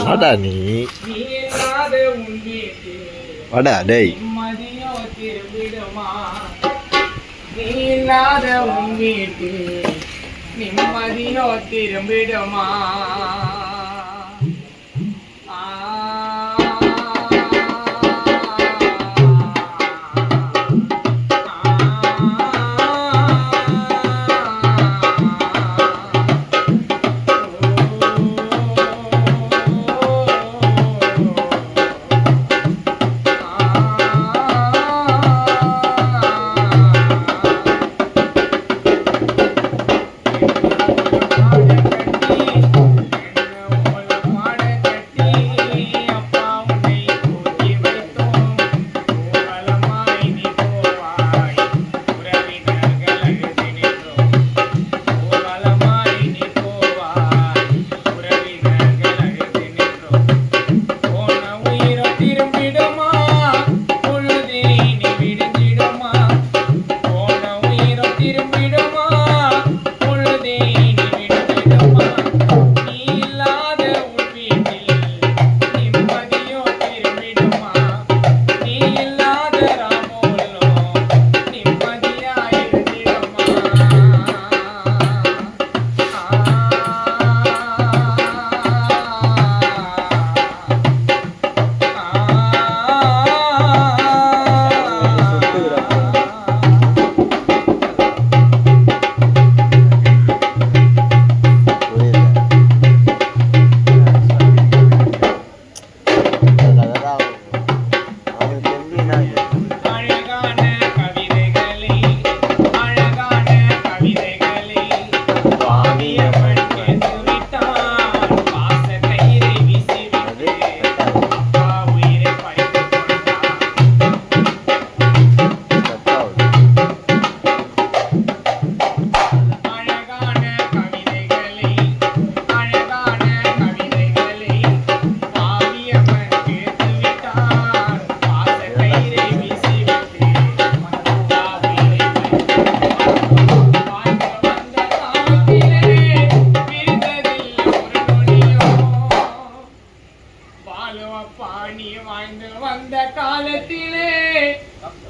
வாடா நீ வாடா டேய். நீல்லாத உன் திரும்பிடுமா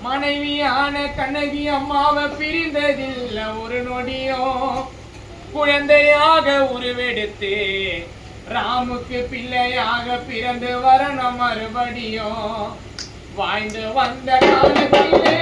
மனைவியான கண்ணகி அம்மாவை பிரிந்ததில்ல ஒரு நொடியோ. குழந்தையாக உருவெடுத்து. ராமுக்கு பிள்ளையாக பிறந்து வரணும் மறுபடியும். வாய்ந்து வந்த காலத்திலே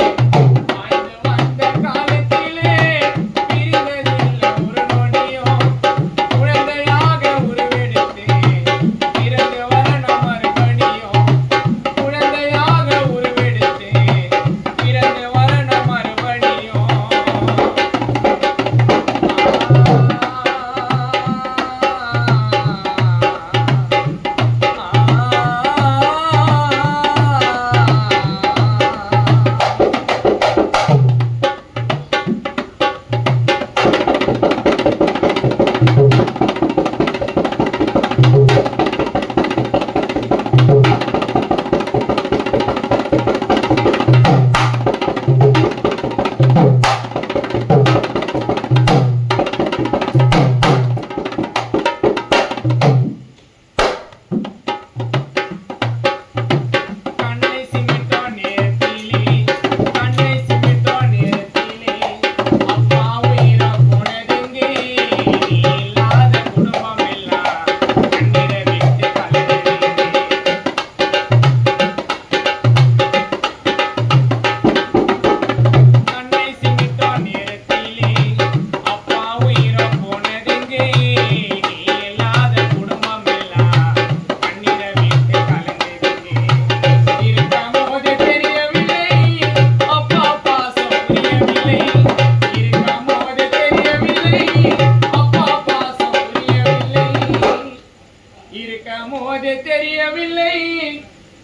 கமோது தெரியவில்லை.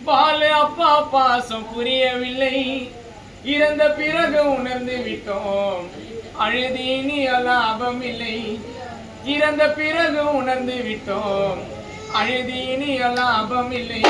பாலு அப்பா பாசம் புரியவில்லை. இறந்த பிறகு உணர்ந்து விட்டோம். அழுது இனி லாபம் இல்லை. இறந்த பிறகு உணர்ந்து விட்டோம். அழுது இனி லாபம் இல்லை.